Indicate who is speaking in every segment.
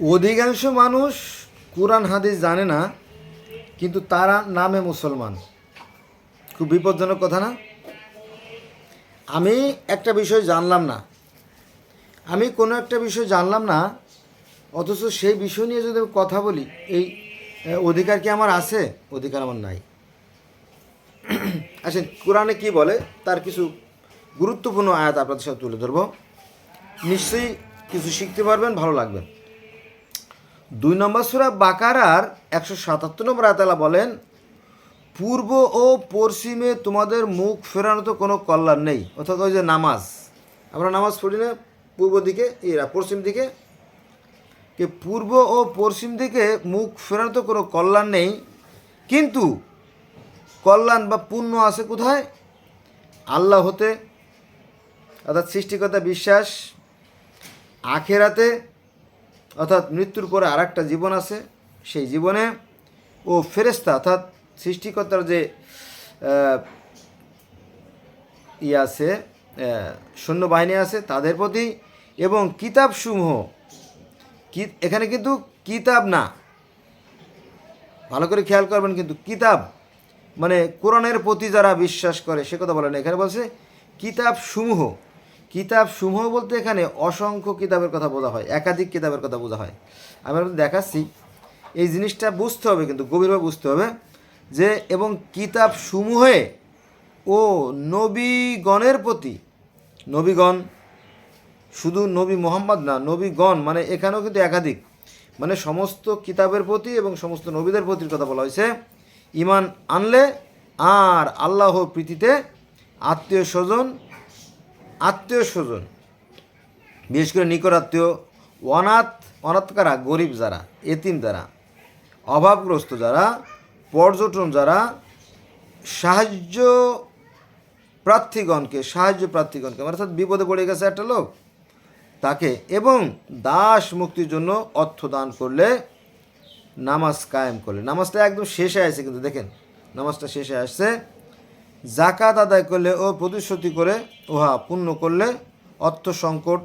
Speaker 1: অধিকাংশ মানুষ কোরআন, হাদিস জানে না, কিন্তু তারা নামে মুসলমান। খুব বিপজ্জনক কথা না? আমি একটা বিষয় জানলাম না। আমি কোনো একটা বিষয় জানলাম না, অথচ সেই বিষয় নিয়ে যদি আমি কথা বলি, এই অধিকার কি আমার আছে? অধিকার আমার নাই। আসেন, কোরআনে কি বলে? তার কিছু গুরুত্বপূর্ণ আয়াত আপনাদের সাথে তুলে ধরবো। নিশ্চয়ই কিছু শিখতে পারবেন, ভালো লাগবে। দুই নম্বর সুরা বাকারার একশো সাতাত্তর নম্বর আয়তালা বলেন, পূর্ব ও পশ্চিমে তোমাদের মুখ ফেরানো তো কোনো কল্যাণ নেই, অর্থাৎ ওই যে নামাজ। আমরা নামাজ পড়ি না, পূর্ব দিকে এরা পশ্চিম দিকে। কে পূর্ব ও পশ্চিম দিকে মুখ ফেরানো তো কোনো কল্যাণ নেই, কিন্তু কল্যাণ বা পুণ্য আছে কোথায়? আল্লাহ হতে, অর্থাৎ সৃষ্টিকর্তা বিশ্বাস, আখেরাতে অর্থাৎ মৃত্যুর পরে আর একটা জীবন আছে সেই জীবনে ও ফেরেস্তা অর্থাৎ সৃষ্টিকর্তার যে আহ, ইয়ে আছে সৈন্যবাহিনী আছে তাদের প্রতি এবং কিতাবসমূহ কি এখানে কিন্তু কিতাব না। ভালো করে খেয়াল করবেন কিন্তু কিতাব মানে কোরআনের প্রতি যারা বিশ্বাস করে সে কথা বলেন এখানে বলছে কিতাব সমূহ কিতাব সমূহ বলতে এখানে অসংখ্য কিতাবের কথা বোঝা হয়, একাধিক কিতাবের কথা বোঝা হয়। আমি আপনাদের দেখাচ্ছি, এই জিনিসটা বুঝতে হবে কিন্তু, গভীরভাবে বুঝতে হবে যে, এবং কিতাব সমূহে ও নবীগণের প্রতি, নবীগণ শুধু নবী মোহাম্মদ না, নবীগণ মানে এখানেও কিন্তু একাধিক মানে সমস্ত কিতাবের প্রতি এবং সমস্ত নবীদের প্রতির কথা বলা হয়েছে ইমান আনলে আর আল্লাহ প্রীতিতে আত্মীয় স্বজন আত্মীয় স্বজন, বিশেষ করে নিকট আত্মীয়, অনাথ, অনাথকারা, গরিব যারা, এতিম যারা, অভাবগ্রস্ত যারা, পর্যটন যারা, সাহায্য প্রার্থীগণকে সাহায্য প্রার্থীগণকে মানে অর্থাৎ বিপদে পড়ে গেছে একটা লোক, তাকে এবং দাস মুক্তির জন্য অর্থ দান করলে নামাজ কায়েম করলে। নামাজটা একদম শেষে আসছে কিন্তু দেখেন, নামাজটা শেষে আসছে। জাকাত আদায় করলে ও প্রতিশ্রুতি করে উহা পূর্ণ করলে অর্থ সংকট,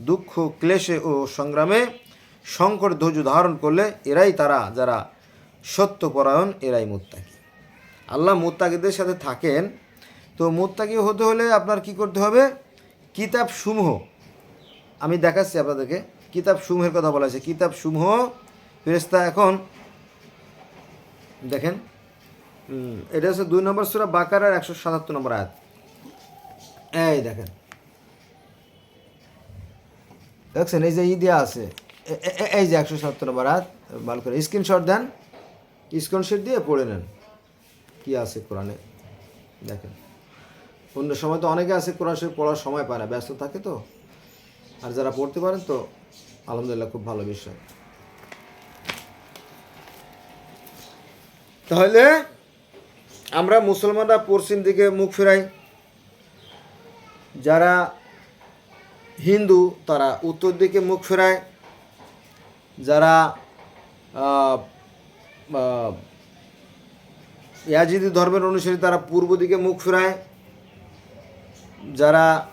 Speaker 1: দুঃখ, ক্লেশে ও সংগ্রামে সংকট, ধৈর্য ধারণ করলে এরাই তারা যারা সত্যপরায়ণ, এরাই মুত্তাকি। আল্লাহ মুত্তাকিদের সাথে থাকেন। তো মুত্তাকি হতে হলে আপনার কি করতে হবে? কিতাব সমূহ আমি দেখাচ্ছি আপনাদেরকে কিতাব সমূহের কথা বলা হয়েছে। কিতাব সমূহ ফেরেস্তা এখন, দেখেন এটা হচ্ছে দুই নম্বর সুরা বাকারার একশো সাতাত্তর নম্বর আয়াত। এই দেখেন। দেখছেন, এই যে ই দেওয়া আছে এই যে একশো সাতাত্তর নম্বর আয়াত, ভালো করে স্ক্রিনশট দেন স্ক্রিনশট দিয়ে পড়ে নেন। কি আছে কোরআনে? দেখেন। অন্য সময় তো অনেকে আছে কোরআন শরীফ পড়ার সময় পায় না, ব্যস্ত থাকে তো। আর যারা পড়তে পারেন তো, আলহামদুলিল্লাহ খুব ভালো বিষয়। তাহলে আমরা মুসলমানরা পশ্চিম দিকে মুখ ফেরাই। যারা হিন্দু, তারা উত্তর দিকে মুখ ফেরায়। যারা ইয়াজিদি ধর্মের অনুসারী, তারা পূর্ব দিকে মুখ ফেরায়। যারা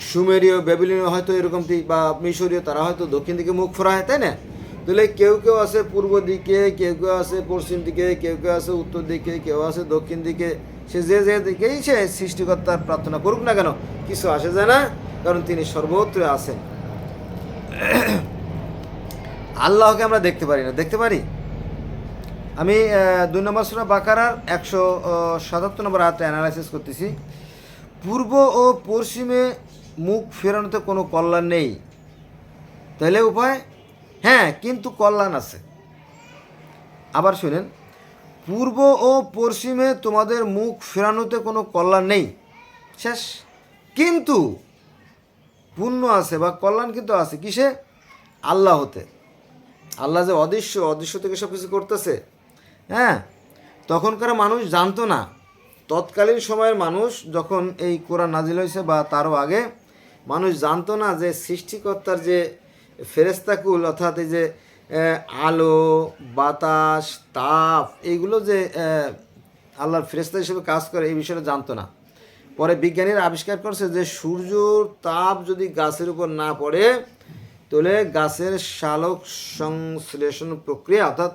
Speaker 1: সুমেরীয় ব্যাবিলীয় হয়তো এরকম দি- বা মিশরীয়, তারা হয়তো দক্ষিণ দিকে মুখ ফেরায়, তাই না? তাহলে কেউ কেউ আছে পূর্ব দিকে, কেউ কেউ আছে পশ্চিম দিকে, কেউ কেউ আছে উত্তর দিকে, কেউ আছে দক্ষিণ দিকে। সে যে যে দিকেই সে সৃষ্টিকর্তার প্রার্থনা করুক না কেন, কিছু আসে যায় না, কারণ তিনি সর্বত্র আছেন। আল্লাহকে আমরা দেখতে পারি না, দেখতে পারি? আমি দুই নম্বর সুরা বাকারার একশো সাতাত্তর নম্বর হাতে অ্যানালাইসিস করতেছি। পূর্ব ও পশ্চিমে মুখ ফেরানোতে কোনো কল্যাণ নেই। তাহলে উপায়? হ্যাঁ কিন্তু কল্যাণ আছে। আবার শুনেন, পূর্ব ও পশ্চিমে তোমাদের মুখ ফেরানোতে কোনো কল্যাণ নেই। শেষ। কিন্তু পুণ্য আছে বা কল্যাণ কিন্তু আছে। কিসে? আল্লাহ হতে আল্লাহ যে অদৃশ্য অদৃশ্য থেকে সব কিছু করতেছে। হ্যাঁ তখনকার মানুষ জানতো না। তৎকালীন সময়ের মানুষ যখন এই কোরআন নাজিল হয়েছে বা তারও আগে, মানুষ জানতো না যে সৃষ্টিকর্তার যে ফেরেস্তাকুল অর্থাৎ এই যে আলো, বাতাস, তাপ এইগুলো যে আল্লাহর ফেরেস্তা হিসেবে কাজ করে, এই বিষয়টা জানতো না। পরে বিজ্ঞানীরা আবিষ্কার করছে যে সূর্যর তাপ যদি গাছের উপর না পড়ে, তাহলে গাছের শালক সংশ্লেষণ প্রক্রিয়া অর্থাৎ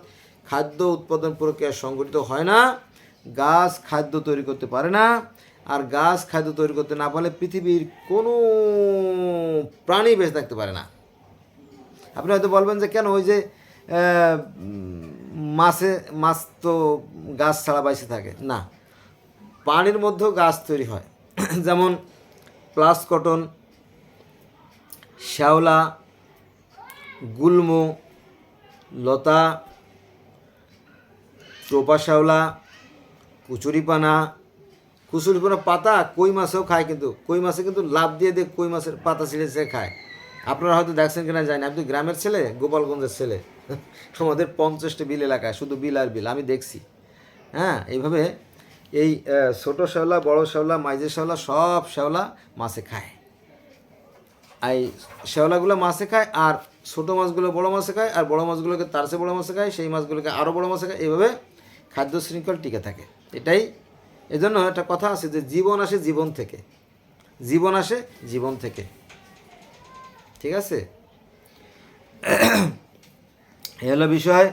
Speaker 1: খাদ্য উৎপাদন প্রক্রিয়া সংগঠিত হয় না, গাছ খাদ্য তৈরি করতে পারে না, আর গাছ খাদ্য তৈরি করতে না পারলে পৃথিবীর কোনো প্রাণী বেঁচে থাকতে পারে না। আপনি হয়তো বলবেন যে কেন ওই যে মাছে, মাছ তো গাছ ছাড়া বাইসে থাকে। না। পানির মধ্যেও গাছ তৈরি হয়। যেমন প্লাস কটন, শ্যাওলা, গুল্ম, লতা টোপা শ্যাওলা, কুচুরিপানা কুচুরিপানা পাতা কই মাছেও খায় কিন্তু, কই মাছে কিন্তু লাভ দিয়ে দিয়ে কই মাছের পাতা ছিঁড়ে ছিঁড়ে খায়। আপনারা হয়তো দেখছেন কিনা জানি আপনি গ্রামের ছেলে, গোপালগঞ্জের ছেলে। আমাদের পঞ্চাশটা বিল এলাকায়, শুধু বিল আর বিল, আমি দেখছি। হ্যাঁ এইভাবে এই ছোটো শ্যাওলা, বড় শ্যাওলা মাইজের শ্যাওলা, সব শ্যাওলা মাছে খায়। এই শ্যাওলাগুলো মাছে খায়, আর ছোটো মাছগুলো বড় মাছে খায়, আর বড় মাছগুলোকে তার চেয়ে বড় মাছে খায়, সেই মাছগুলোকে আরও বড় মাছে খায়, এইভাবে খাদ্য শৃঙ্খল টিকে থাকে। এটাই এজন্য একটা কথা আছে যে জীবন আসে জীবন থেকে। জীবন আসে জীবন থেকে। ঠিক আছে? এ হলো বিষয়।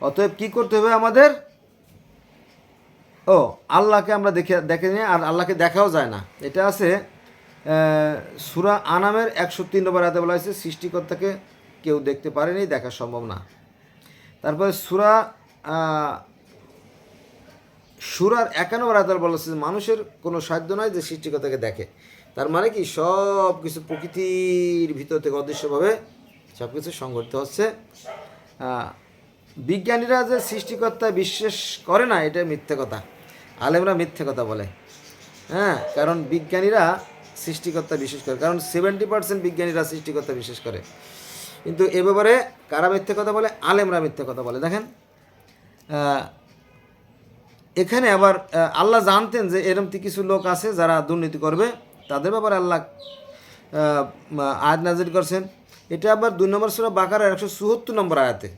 Speaker 1: অতএব কী করতে হবে আমাদের? ও, আল্লাহকে আমরা দেখে দেখে নিই আর আল্লাহকে দেখাও যায় না। এটা আছে সুরা আনামের একশো তিন নম্বর হাতে বলা হয়েছে, সৃষ্টিকর্তাকে কেউ দেখতে পারেনি, দেখা সম্ভব না। তারপরে সুরা সুরার একান্ন হাতে বলা হয়েছে মানুষের কোনো সাধ্য নয় যে সৃষ্টিকর্তাকে দেখে। তার মানে কি সব কিছু প্রকৃতির ভিতর থেকে অদৃশ্যভাবে সব কিছু সংঘটিত হচ্ছে। বিজ্ঞানীরা যে সৃষ্টিকর্তা বিশ্বাস করে না, এটা মিথ্যে কথা। আলেমরা মিথ্যে কথা বলে। হ্যাঁ কারণ বিজ্ঞানীরা সৃষ্টিকর্তা বিশ্বাস করে। কারণ সেভেন্টি পার্সেন্ট বিজ্ঞানীরা সৃষ্টিকর্তা বিশ্বাস করে। কিন্তু এ ব্যাপারে কারা মিথ্যে কথা বলে? আলেমরা মিথ্যে কথা বলে। দেখেন এখানে আবার আল্লাহ জানতেন যে এরম কিছু লোক আছে যারা দুর্নীতি করবে। তাদের ব্যাপারে আল্লাহ আয়াত নাজির করছেন। এটা আবার দুই নম্বর সুরা বাকার একশো চুয়াত্তর নম্বর আয়াতে।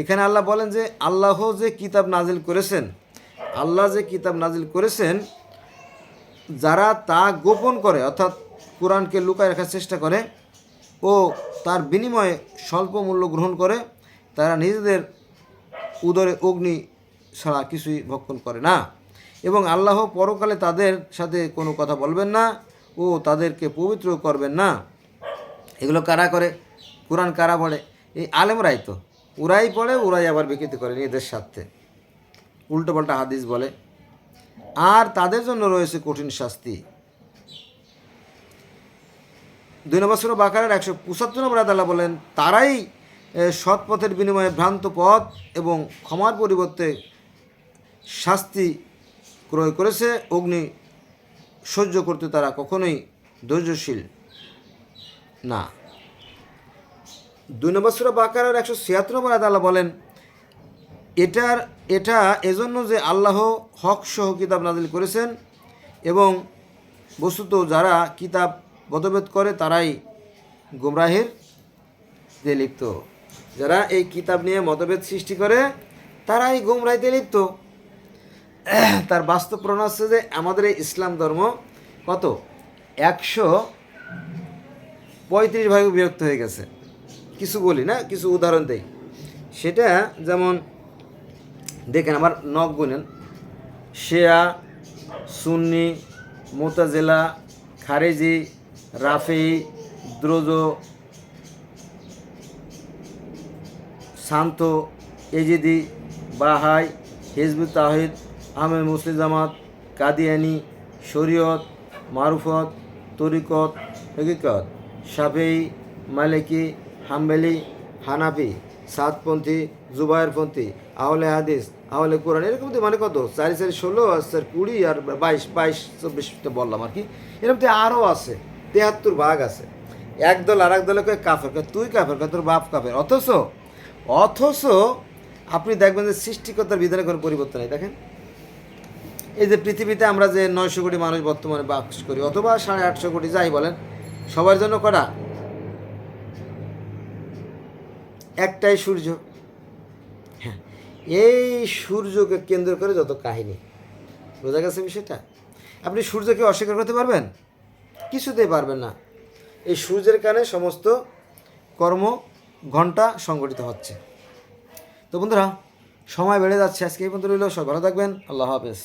Speaker 1: এখানে আল্লাহ বলেন যে, আল্লাহ যে কিতাব নাজিল করেছেন, আল্লাহ যে কিতাব নাজিল করেছেন, যারা তা গোপন করে, অর্থাৎ কোরআনকে লুকায় রাখার চেষ্টা করে ও তার বিনিময়ে স্বল্প মূল্য গ্রহণ করে, তারা নিজেদের উদরে অগ্নি ছাড়া কিছুই ভক্ষণ করে না। এবং আল্লাহ পরকালে তাদের সাথে কোনো কথা বলবেন না। ও তাদেরকে পবিত্র করবেন না। এগুলো কারা করে? কোরআন কারা পড়ে? এই আলেমরাই তো। ওরাই পড়ে, ওরাই আবার বিকৃতি করে নিজেদের স্বার্থে। উল্টো পাল্টা হাদিস বলে। আর তাদের জন্য রয়েছে কঠিন শাস্তি। দুই নম্বর সুরা বাকারের একশো পঁচাত্তর নম্বর আদাল্লাহ বলেন, তারাই সৎ পথের বিনিময়ে ভ্রান্ত পথ এবং ক্ষমার পরিবর্তে শাস্তি ক্রয় করেছে অগ্নি সহ্য করতে তারা কখনোই ধৈর্যশীল না। দুই নম্বর সুরা বাকারের একশো ছিয়াত্তর নম্বর আদাল্লাহ বলেন, এটার, এটা এজন্য যে আল্লাহ হক সহ কিতাব নাজিল করেছেন এবং বস্তুত যারা কিতাব বদভেদ করে তারাই গুমরাহের দিয়ে লিপ্ত। যারা এই কিতাব নিয়ে মতভেদ সৃষ্টি করে তারাই গুমরাহিতে লিপ্ত। তার বাস্তব প্রমাণ হচ্ছে যে আমাদের এই ইসলাম ধর্ম কত? একশো পঁয়ত্রিশ ভাগে বিভক্ত হয়ে গেছে। কিছু বলি, না? কিছু উদাহরণ দেই। সেটা যেমন, দেখেন আমার নখ গুনেন। শেয়া, সুন্নি, মোতাজেলা, খারেজি, রাফি, দ্রোজ, শান্ত, এজিদি, বাহাই, হিজবুত তাহিদ আহমেদ মুসলিম জামাত, কাদিয়ানি, শরীয়ত, মারুফত, তরিকত, হকিকত সাফেই মালিকি, হাম্বেলি, হানাফি সাতপন্থী জুবায়েরপন্থী আহলে হাদিস, আহলে কোরআন, এরকম তো মানে কত? চারি চারি ষোলো, আর কুড়ি, আর বাইশ বাইশ চব্বিশটা বললাম আর কি। এরকম তো আরও আছে, তেহাত্তর ভাগ আছে। এক দল আর এক দলে কয় কাফের তুই কাফের তোর বাপ কাফের। অথচ অথচ আপনি দেখবেন যে সৃষ্টিকর্তার বিধানে কোনো পরিবর্তন নেই, দেখেন। এই যে পৃথিবীতে আমরা যে নয়শো কোটি মানুষ বর্তমানে বাস করি, অথবা সাড়ে আটশো কোটি, যাই বলেন, সবার জন্য কটা? একটাই সূর্য। হ্যাঁ এই সূর্যকে কেন্দ্র করে যত কাহিনী, বোঝা গেছে বিষয়টা? আপনি সূর্যকে অস্বীকার করতে পারবেন? কিছুতেই পারবেন না। এই সূর্যের কানে সমস্ত কর্ম ঘণ্টা সংগঠিত হচ্ছে। তো বন্ধুরা, সময় বেড়ে যাচ্ছে। আজকে এই পর্যন্ত রইল। সব ভালো থাকবেন। আল্লাহ হাফেজ।